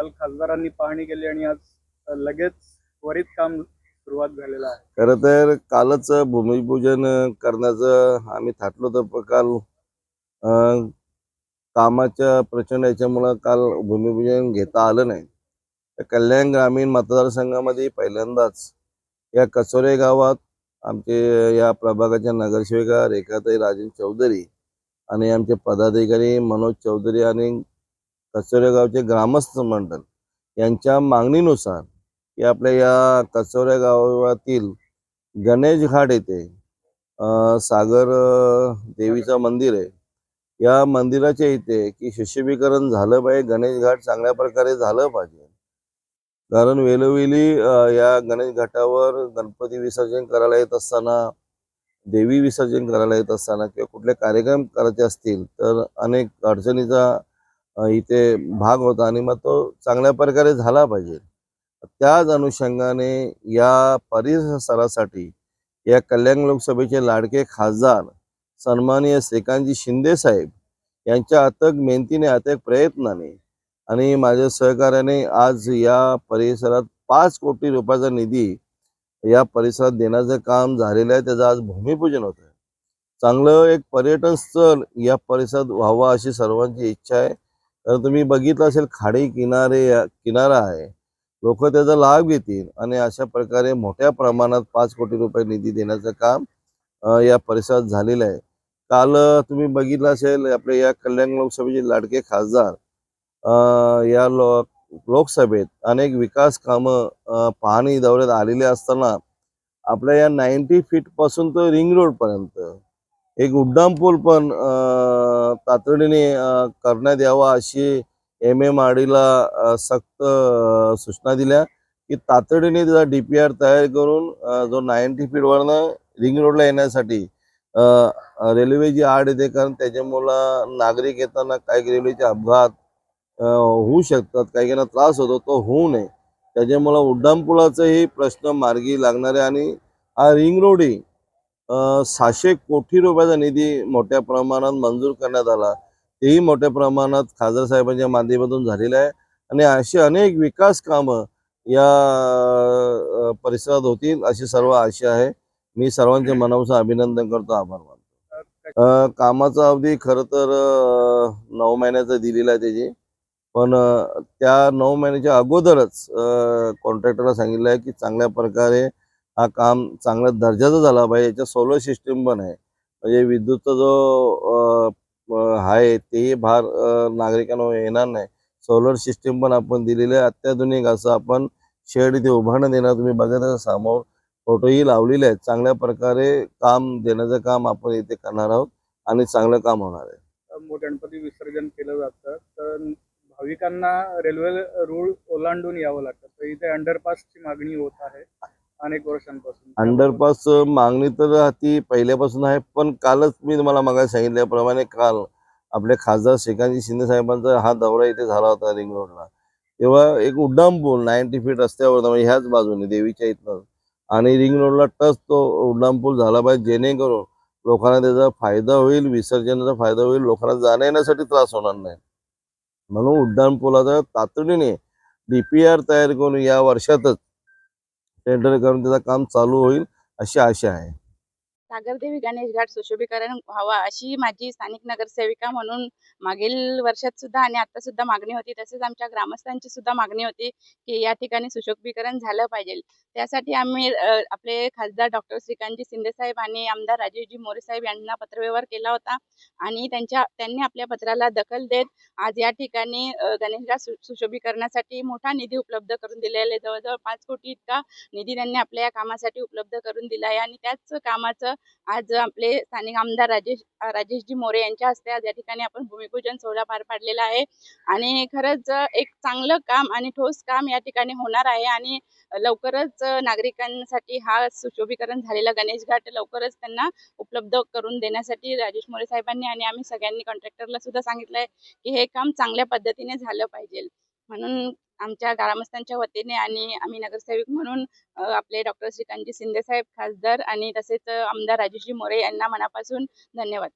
काल खासदारांनी पाहणी केली आणि आज लगेच त्वरित काम सुरुवात झालेलं आहे. खरं तर कालच भूमिपूजन करण्याचं आम्ही थाटलो तर काल अं, कामाच्या प्रचंड याच्यामुळं काल भूमिपूजन घेता आलं नाही. तर कल्याण ग्रामीण मतदारसंघामध्ये पहिल्यांदाच या कचोरे गावात आमचे या प्रभागाच्या नगरसेविका रेखाताई राजन चौधरी आणि आमचे पदाधिकारी मनोज चौधरी आणि कचोरे गावचे ग्रामस्थ मंडळ यांच्या मागणीनुसार की आपल्या या कचोऱ्या गावातील गणेश घाट येथे सागर देवीचं मंदिर आहे. या मंदिराच्या इथे की शिष्यभीकरण झालं पाहिजे गणेश घाट चांगल्या प्रकारे झालं पाहिजे. कारण वेळोवेळी या गणेश घाटावर गणपती विसर्जन करायला येत असताना देवी विसर्जन करायला येत असताना किंवा कुठले कार्यक्रम करायचे असतील तर अनेक अडचणीचा इथे भाग होता आणि मग तो चांगल्या प्रकारे झाला पाहिजे. त्याच अनुषंगाने या परिसरासाठी या कल्याण लोकसभेचे लाडके खासदार सन्माननीय श्रीकांतजी शिंदे साहेब यांच्या अथक मेहनतीने अथक प्रयत्नाने आणि माझ्या सहकार्याने आज या परिसरात पाच कोटी रुपयाचा निधी या परिसरात देण्याचं काम झालेलं आहे. त्याचं आज भूमिपूजन होत आहे चांगलं एक पर्यटन स्थळ या परिसरात व्हावं अशी सर्वांची इच्छा आहे. तर तुम्ही बघितलं असेल खाडी किनारे किनारा आहे. लोक त्याचा लाभ घेतील आणि अशा प्रकारे मोठ्या प्रमाणात पाच कोटी रुपये निधी देण्याचं काम या परिसरात झालेलं आहे. काल तुम्ही बघितलं असेल आपल्या या कल्याण लोकसभेचे लाडके खासदार अ, या लो लोकसभेत अनेक विकास कामं पाहणी दौऱ्यात आलेले असताना आपल्या या नाईन्टी फीटपासून तर रिंग रोड पर्यंत एक उड्डाण पूल पण तातडीने करण्यात यावा अशी एम एम आडीला सक्त सूचना दिल्या की तातडीने त्याचा डी पी आर तयार करून जो नाईन्टी फीटवरनं रिंग रोडला येण्यासाठी रेल्वेची आड येते कारण त्याच्यामुळं नागरिक येताना काही रेल्वेचे अपघात होऊ शकतात. काही त्रास होतो तो होऊ नये. त्याच्यामुळं उड्डाणपुलाचाही प्रश्न मार्गी लागणार आहे आणि हा रिंग रोडही सहाशे कोटी रुपयाचा निधी मोठ्या प्रमाणात मंजूर करण्यात आला. तेही मोठ्या प्रमाणात खासदार साहेबांच्या माध्यमातून झालेलं आहे. आणि अशी अनेक विकास कामं या परिसरात होतील अशी सर्व आशा आहे. मी सर्वांचे मनापासून अभिनंदन करतो. आभार मानतो. कामाचा अवधी खरं तर नऊ महिन्याचा दिलेला आहे त्याची. पण त्या नऊ महिन्याच्या अगोदरच कॉन्ट्रॅक्टरला सांगितलं आहे की चांगल्या प्रकारे हा काम चांगल्या दर्जाचा झाला पाहिजे. याच्यात सोलर सिस्टीम पण आहे. म्हणजे विद्युतचा जो अ, आहे तेही भार नागरिकांना येणार नाही. सोलर सिस्टीम पण आपण दिलेली आहे. अत्याधुनिक असं आपण शेड इथे उभारण्यात येणार तुम्ही बघत समोर फोटोही लावलेले आहेत. चांगल्या प्रकारे काम देण्याचं काम आपण इथे करणार आहोत आणि चांगलं काम होणार आहे. मो- गणपती विसर्जन केलं जातं. तर भाविकांना रेल्वे रूळ ओलांडून यावं लागतं. तर इथे अंडरपासची मागणी होत आहे. अनेक वर्षांपासून. अंडरपास मागणी तर ती पहिल्यापासून आहे पण कालच मी तुम्हाला मग सांगितल्याप्रमाणे काल आपले खासदार श्रीकांतजी शिंदे साहेबांचा हा दौरा इथे झाला होता रिंग रोडला तेव्हा एक उड्डाण पूल नाईन्टी फीट रस्त्यावर म्हणजे ह्याच बाजूने देवीच्या इथनं. आणि रिंग रोडला टच तो उड्डाण पूल झाला पाहिजे जेणेकरून लोकांना त्याचा फायदा होईल विसर्जनाचा फायदा होईल लोकांना जाण्या येण्यासाठी त्रास होणार नाही. म्हणून उड्डाण पुलाचा तातडीने डीपीआर तयार करून या वर्षातच टेंडर करून त्याचं काम चालू होईल अशी आशा आहे. सागरदेवी गणेश घाट सुशोभीकरण व्हावा अशी माझी स्थानिक नगरसेविका म्हणून मागील वर्षात सुद्धा आणि आता सुद्धा मागणी होती. तसेच आमच्या ग्रामस्थांची सुद्धा मागणी होती की या ठिकाणी सुशोभीकरण झालं पाहिजे. त्यासाठी आम्ही आपले खासदार डॉक्टर श्रीकांतजी शिंदे साहेब आणि आमदार राजेशजी मोरे साहेब यांना पत्रव्यवहार केला होता आणि त्यांच्या त्यांनी आपल्या पत्राला दखल देत आज या ठिकाणी गणेश घाट सु- सुशोभीकरणासाठी मोठा निधी उपलब्ध करून दिलेला आहे. जवळजवळ पाच कोटी इतका निधी त्यांनी आपल्या या कामासाठी उपलब्ध करून दिला आहे आणि त्याच कामाचं आज आपले स्थानिक आमदार राजेश राजेशजी मोरे यांच्या हस्ते आज या ठिकाणी आपण भूमिपूजन सोहळा पार पाडलेला आहे. आणि खरंच एक चांगलं काम आणि ठोस काम या ठिकाणी होणार आहे आणि लवकरच नागरिकांसाठी हा सुशोभीकरण झालेला गणेश घाट लवकरच त्यांना उपलब्ध करून देण्यासाठी राजेश मोरे साहेबांनी आणि आम्ही सगळ्यांनी कॉन्ट्रॅक्टरला सुद्धा सांगितलं आहे की हे काम चांगल्या पद्धतीने झालं पाहिजे. म्हणून आमच्या ग्रामस्थांच्या वतीने आणि आम्ही नगरसेवक म्हणून आपले डॉक्टर श्रीकांतजी शिंदे साहेब खासदार आणि तसेच आमदार राजूजी मोरे यांना मनापासून धन्यवाद.